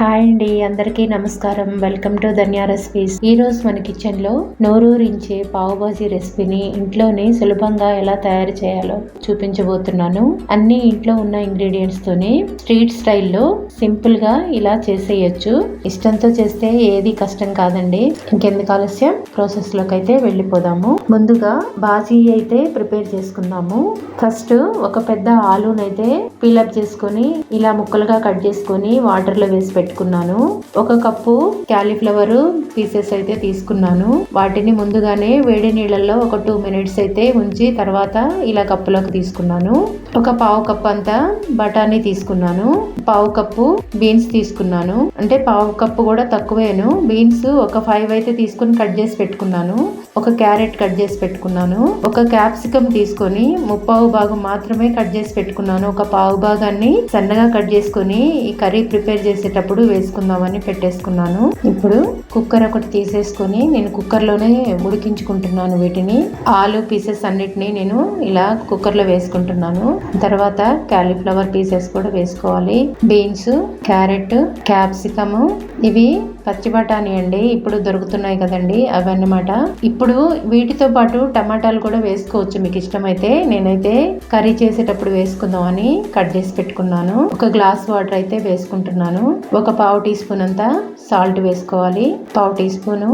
Hi అండి అందరికీ నమస్కారం. వెల్కమ్ టు ధన్యా రెసిపీస్ ఈ రోజు మన కిచెన్లో నోరూరించే పావుబాజీ రెసిపీని ఇంట్లోనే సులభంగా ఎలా తయారు చేయాలో చూపించబోతున్నాను. అన్ని ఇంట్లో ఉన్న ఇంగ్రీడియంట్స్ తోనే స్ట్రీట్ స్టైల్లో సింపుల్గా ఇలా చేసేయచ్చు. ఇష్టంతో చేస్తే ఏది కష్టం కాదండి. ఇంకెందుకు ఆలస్యం? ప్రాసెస్లోకి అయితే వెళ్ళిపోదాము. ముందుగా బాజీ అయితే ప్రిపేర్ చేసుకుందాము. ఫస్ట్ ఒక పెద్ద ఆలూనైతే పీలప్ చేసుకొని ఇలా ముక్కలుగా కట్ చేసుకొని వాటర్లో వేసి పెట్టుకున్నాను. ఒక కప్పు క్యాలీఫ్లవర్ పీసెస్ అయితే తీసుకున్నాను. వాటిని ముందుగానే వేడి నీళ్ళల్లో ఒక టూ మినిట్స్ అయితే ఉంచి తర్వాత ఇలా కప్పులోకి తీసుకున్నాను. ఒక పావు కప్పు అంతా బఠానీ తీసుకున్నాను. పావు కప్పు బీన్స్ తీసుకున్నాను. అంటే పావు కప్పు కూడా తక్కువేను. బీన్స్ ఒక ఫైవ్ అయితే తీసుకుని కట్ చేసి పెట్టుకున్నాను. ఒక క్యారెట్ కట్ చేసి పెట్టుకున్నాను. ఒక క్యాప్సికమ్ తీసుకొని ముప్పావు భాగం మాత్రమే కట్ చేసి పెట్టుకున్నాను. ఒక పావు భాగాన్ని సన్నగా కట్ చేసుకొని ఈ కర్రీ ప్రిపేర్ చేసేటప్పుడు వేసుకుందామని పెట్టేసుకున్నాను. ఇప్పుడు కుక్కర్ ఒకటి తీసేసుకొని నేను కుక్కర్లోనే ఉడికించుకుంటున్నాను వీటిని. ఆలు పీసెస్ అన్నిటిని నేను ఇలా కుక్కర్లో వేసుకుంటున్నాను. తర్వాత క్యాలీఫ్లవర్ పీసెస్ కూడా వేసుకోవాలి. Beans carrot capsicum. ఇవి పచ్చి బఠానీ అండి. ఇప్పుడు దొరుకుతున్నాయి కదండి అవన్నమాట. ఇప్పుడు వీటితో పాటు టమాటాలు కూడా వేసుకోవచ్చు మీకు ఇష్టమైతే. నేనైతే కర్రీ చేసేటప్పుడు వేసుకుందామని కట్ చేసి పెట్టుకున్నాను. ఒక గ్లాస్ వాటర్ అయితే వేసుకుంటున్నాను. ఒక పావు టీ స్పూన్ అంతా సాల్ట్ వేసుకోవాలి. పావు టీ స్పూను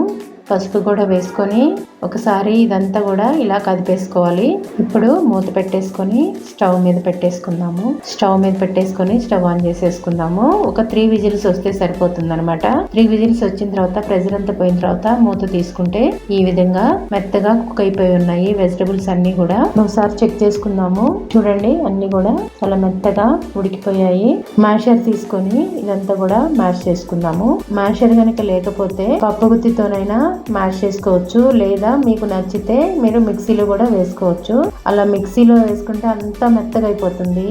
పసుపు కూడా వేసుకొని ఒకసారి ఇదంతా కూడా ఇలా కదిపేసుకోవాలి. ఇప్పుడు మూత పెట్టేసుకొని స్టవ్ మీద పెట్టేసుకుందాము. స్టవ్ మీద పెట్టేసుకొని స్టవ్ ఆన్ చేసేసుకుందాము. ఒక త్రీ విజిల్స్ వస్తే సరిపోతుంది అనమాట త్రీ విజిల్స్ వచ్చిన తర్వాత ప్రెజర్ అంతా పోయిన తర్వాత మూత తీసుకుంటే ఈ విధంగా మెత్తగా కుక్ అయిపోయి ఉన్నాయి వెజిటబుల్స్ అన్ని కూడా. ఒకసారి చెక్ చేసుకుందాము. చూడండి అన్ని కూడా చాలా మెత్తగా ఉడికిపోయాయి. మ్యాషర్ తీసుకొని ఇదంతా కూడా మ్యాష్ చేసుకుందాము. మ్యాషర్ కనుక లేకపోతే పప్పు గుత్తితోనైనా మ్యాష్ చేసుకోవచ్చు. లేదా మీకు నచ్చితే మీరు మిక్సీలో కూడా వేసుకోవచ్చు. అలా మిక్సీలో వేసుకుంటే అంత మెత్తగా అయిపోతుంది.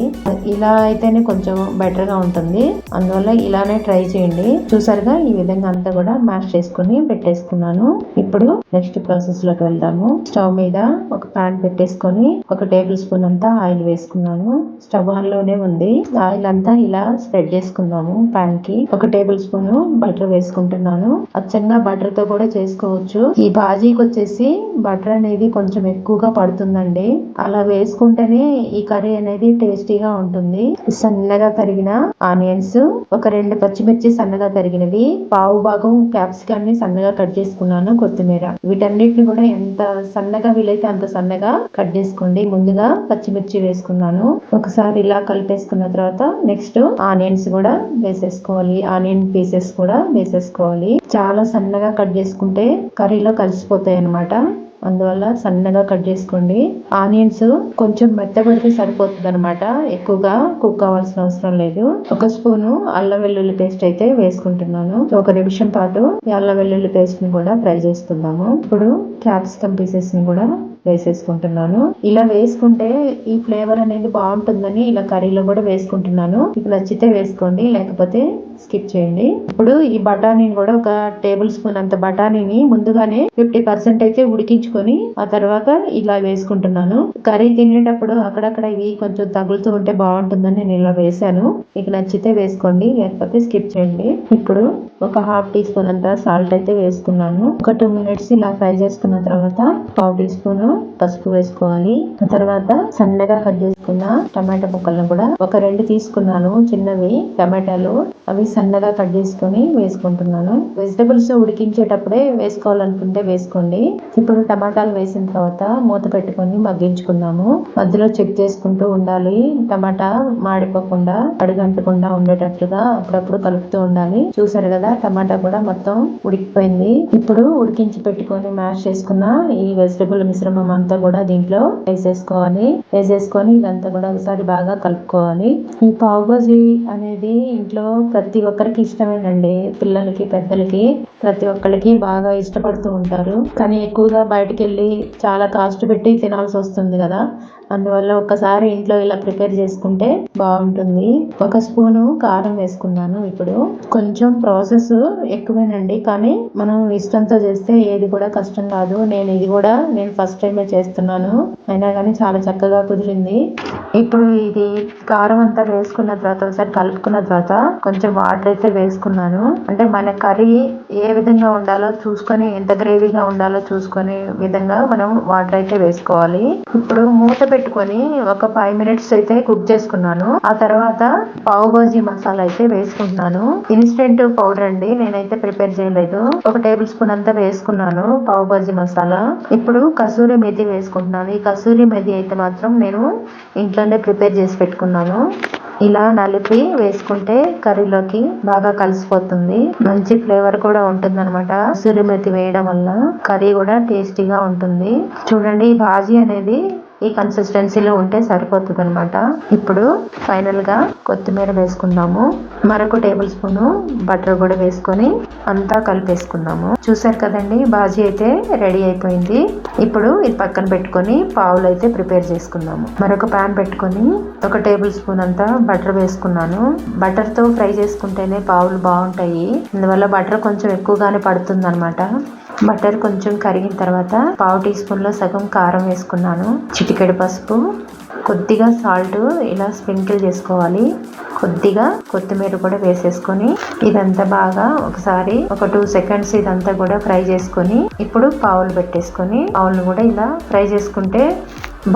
ఇలా అయితేనే కొంచెం బెటర్గా ఉంటుంది. అందువల్ల ఇలానే ట్రై చేయండి. చూసారుగా ఈ విధంగా అంతా కూడా మ్యాష్ చేసుకుని పెట్టేసుకున్నాను ఇప్పుడు నెక్స్ట్ ప్రాసెస్లోకి వెళ్దాము. స్టవ్ మీద ఒక ప్యాన్ పెట్టేసుకొని ఒక టేబుల్ స్పూన్ అంతా ఆయిల్ వేసుకున్నాను. స్టవ్ ఆన్లోనే ఉంది. ఆయిల్ అంతా ఇలా స్ప్రెడ్ చేసుకున్నాము ప్యాన్కి ఒక టేబుల్ స్పూన్ బటర్ వేసుకుంటున్నాను. అచ్చంగా బటర్తో కూడా చేసుకోవచ్చు. ఈ బాజీకి వచ్చేసి బటర్ అనేది కొంచెం ఎక్కువగా పడుతుందండి. అలా వేసుకుంటేనే ఈ కర్రీ అనేది టేస్టీగా ఉంటుంది. సన్నగా తరిగిన ఆనియన్స్ ఒక రెండు పచ్చిమిర్చి సన్నగా తరిగినవి పావు భాగం క్యాప్సికమ్ని సన్నగా కట్ చేసుకున్నాను కొత్తిమీర. వీటన్నిటిని కూడా ఎంత సన్నగా వీలైతే అంత సన్నగా కట్ చేసుకోండి. ముందుగా పచ్చిమిర్చి వేసుకున్నాను. ఒకసారి ఇలా కలిపేసుకున్న తర్వాత నెక్స్ట్ ఆనియన్స్ కూడా వేసేసుకోవాలి. ఆనియన్ పీసెస్ కూడా వేసేసుకోవాలి. చాలా సన్నగా కట్ చేసుకుంటే కర్రీలో కలిసిపోతాయి అనమాట అందువల్ల సన్నగా కట్ చేసుకోండి. ఆనియన్స్ కొంచెం మెత్తబడితే సరిపోతుంది అనమాట ఎక్కువగా కుక్ అవ్వాల్సిన అవసరం లేదు. ఒక స్పూను అల్లం వెల్లుల్లి పేస్ట్ అయితే వేసుకుంటున్నాను. ఒక నిమిషం పాటు ఈ అల్లం వెల్లుల్లి పేస్ట్ని కూడా ఫ్రై చేసుకుందాము ఇప్పుడు క్యాప్సికమ్ పీసెస్ని కూడా వేసేసుకుంటున్నాను. ఇలా వేసుకుంటే ఈ ఫ్లేవర్ అనేది బాగుంటుందని ఇలా కర్రీలో కూడా వేసుకుంటున్నాను. మీకు నచ్చితే వేసుకోండి లేకపోతే స్కిప్ చేయండి. ఇప్పుడు ఈ బఠానీని కూడా ఒక టేబుల్ స్పూన్ అంత బఠానీని ముందుగానే ఫిఫ్టీ పర్సెంట్ అయితే ఉడికించుకొని ఆ తర్వాత ఇలా వేసుకుంటున్నాను. కర్రీ తినేటప్పుడు అక్కడక్కడ ఇవి కొంచెం తగులుతూ ఉంటే బాగుంటుందని నేను ఇలా వేసాను మీకు నచ్చితే వేసుకోండి లేకపోతే స్కిప్ చేయండి. ఇప్పుడు ఒక హాఫ్ టీ స్పూన్ అంత సాల్ట్ అయితే వేసుకున్నాను. ఒక టూ మినిట్స్ ఇలా ఫ్రై చేసుకున్న తర్వాత పావు టీ స్పూన్ పసుపు వేసుకోవాలి. ఆ తర్వాత సన్నగా కట్ చేసి చేసుకున్న టమాటా ముక్కలను కూడా ఒక రెండు తీసుకున్నాను. చిన్నవి టమాటాలు అవి సన్నగా కట్ చేసుకొని వేసుకుంటున్నాను. వెజిటబుల్స్ ఉడికించేటప్పుడే వేసుకోవాలనుకుంటే వేసుకోండి. ఇప్పుడు టమాటాలు వేసిన తర్వాత మూత పెట్టుకొని మగ్గించుకున్నాము మధ్యలో చెక్ చేసుకుంటూ ఉండాలి. టమాటా మాడిపోకుండా అడుగంటకుండా ఉండేటట్లుగా అప్పుడప్పుడు కలుపుతూ ఉండాలి. చూసారు కదా టమాటా కూడా మొత్తం ఉడికిపోయింది. ఇప్పుడు ఉడికించి పెట్టుకొని మ్యాష్ చేసుకున్న ఈ వెజిటబుల్ మిశ్రమం అంతా కూడా దీంట్లో వేసేసుకోవాలి. వేసేసుకొని ఇదంతా కూడా ఒకసారి బాగా కలుపుకోవాలి. ఈ పావుబాజీ అనేది ఇంట్లో ప్రతి ఒక్కరికి ఇష్టమేనండి. పిల్లలకి పెద్దలకి ప్రతి ఒక్కరికి బాగా ఇష్టపడుతూ ఉంటారు. కానీ ఎక్కువగా బయటకు వెళ్ళి చాలా కాస్ట్ పెట్టి తినాల్సి వస్తుంది కదా. అందువల్ల ఒక్కసారి ఇంట్లో ఇలా ప్రిపేర్ చేసుకుంటే బాగుంటుంది. ఒక స్పూను కారం వేసుకున్నాను ఇప్పుడు. కొంచెం ప్రాసెస్ ఎక్కువేనండి కానీ మనం ఇష్టంతో చేస్తే ఏది కూడా కష్టం కాదు. నేను ఇది కూడా నేను ఫస్ట్ టైమే చేస్తున్నాను. అయినా కానీ చాలా చక్కగా కుదిరింది. ఇప్పుడు ఇది కారం అంతా వేసుకున్న తర్వాత ఒకసారి కలుపుకున్న తర్వాత కొంచెం వాటర్ అయితే వేసుకున్నాను. అంటే మన కర్రీ ఏ విధంగా ఉండాలో చూసుకొని ఎంత గ్రేవీగా ఉండాలో చూసుకునే విధంగా మనం వాటర్ అయితే వేసుకోవాలి. ఇప్పుడు మూత పెట్టుకొని ఒక ఫైవ్ మినిట్స్ అయితే కుక్ చేసుకున్నాను. ఆ తర్వాత పావు బాజీ మసాలా అయితే వేసుకుంటున్నాను ఇన్స్టెంట్ పౌడర్ అండి నేనైతే ప్రిపేర్ చేయలేదు. ఒక టేబుల్ స్పూన్ అంతా వేసుకున్నాను పావు బాజీ మసాలా. ఇప్పుడు కసూరి మెతి వేసుకుంటున్నాను. ఈ కసూరి మెతి అయితే మాత్రం నేను ఇంట్లోనే ప్రిపేర్ చేసి పెట్టుకున్నాను. ఇలా నలిపి వేసుకుంటే కర్రీలోకి బాగా కలిసిపోతుంది. మంచి ఫ్లేవర్ కూడా ఉంటుంది అనమాట మెతి వేయడం వల్ల కర్రీ కూడా టేస్టీగా ఉంటుంది. చూడండి ఈ బాజీ అనేది ఈ కన్సిస్టెన్సీలో ఉంటే సరిపోతుంది అనమాట ఇప్పుడు ఫైనల్గా కొత్తిమీర వేసుకుందాము. మరొక టేబుల్ స్పూన్ బటర్ కూడా వేసుకొని అంతా కలిపేసుకుందాము. చూసారు కదండి బాజీ అయితే రెడీ అయిపోయింది. ఇప్పుడు ఇది పక్కన పెట్టుకొని పావులు అయితే ప్రిపేర్ చేసుకుందాము. మరొక పాన్ పెట్టుకొని ఒక టేబుల్ స్పూన్ అంతా బటర్ వేసుకున్నాను. బటర్తో ఫ్రై చేసుకుంటేనే పావులు బాగుంటాయి. అందువల్ల బటర్ కొంచెం ఎక్కువగానే పడుతుంది అనమాట బటర్ కొంచెం కరిగిన తర్వాత పావు టీ స్పూన్లో సగం కారం వేసుకున్నాను. చిటికెడు పసుపు కొద్దిగా సాల్ట్ ఇలా స్ప్రింకిల్ చేసుకోవాలి. కొద్దిగా కొత్తిమీర కూడా వేసేసుకొని ఇదంతా బాగా ఒకసారి ఒక టూ సెకండ్స్ ఇదంతా కూడా ఫ్రై చేసుకొని ఇప్పుడు పావులు పెట్టేసుకొని పావులు కూడా ఇలా ఫ్రై చేసుకుంటే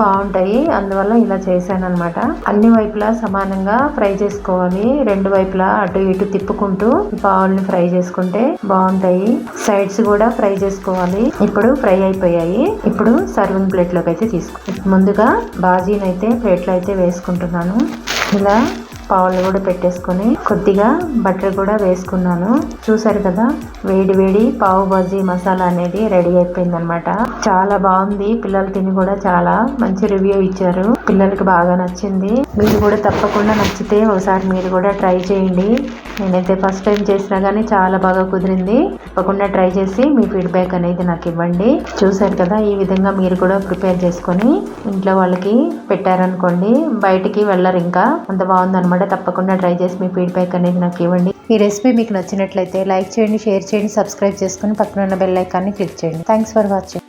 బాగుంటాయి. అందువల్ల ఇలా చేశాను అనమాట అన్ని వైపులా సమానంగా ఫ్రై చేసుకోవాలి. రెండు వైపులా అటు ఇటు తిప్పుకుంటూ పావుల్ని ఫ్రై చేసుకుంటే బాగుంటాయి. సైడ్స్ కూడా ఫ్రై చేసుకోవాలి. ఇప్పుడు ఫ్రై అయిపోయాయి. ఇప్పుడు సర్వింగ్ ప్లేట్లోకి అయితే తీసుకు ముందుగా బాజీని అయితే ప్లేట్లో అయితే వేసుకుంటున్నాను. ఇలా పావులు కూడా పెట్టేసుకొని కొద్దిగా బటర్ కూడా వేసుకున్నాను. చూసారు కదా వేడి వేడి పావు బాజీ మసాలా అనేది రెడీ అయిపోయింది అనమాట చాలా బాగుంది. పిల్లలు తిని కూడా చాలా మంచి రివ్యూ ఇచ్చారు. పిల్లలకు బాగా నచ్చింది. మీరు కూడా తప్పకుండా నచ్చితే ఒకసారి మీరు కూడా ట్రై చేయండి. నేనైతే ఫస్ట్ టైం చేసినా కానీ చాలా బాగా కుదిరింది. తప్పకుండా ట్రై చేసి మీ ఫీడ్బ్యాక్ అనేది నాకు ఇవ్వండి. చూశారు కదా ఈ విధంగా మీరు కూడా ప్రిపేర్ చేసుకొని ఇంట్లో వాళ్ళకి పెట్టారనుకోండి బయటికి వెళ్ళరు ఇంకా. అంత బాగుందన్నమాట. తప్పకుండా ట్రై చేసి మీ ఫీడ్బ్యాక్ అనేది నాకు ఇవ్వండి. ఈ రెసిపీ మీకు నచ్చినట్లయితే లైక్ చేయండి షేర్ చేయండి సబ్స్క్రైబ్ చేసుకుని పక్కన ఉన్న బెల్ ఐకాన్ని క్లిక్ చేయండి. Thanks for watching.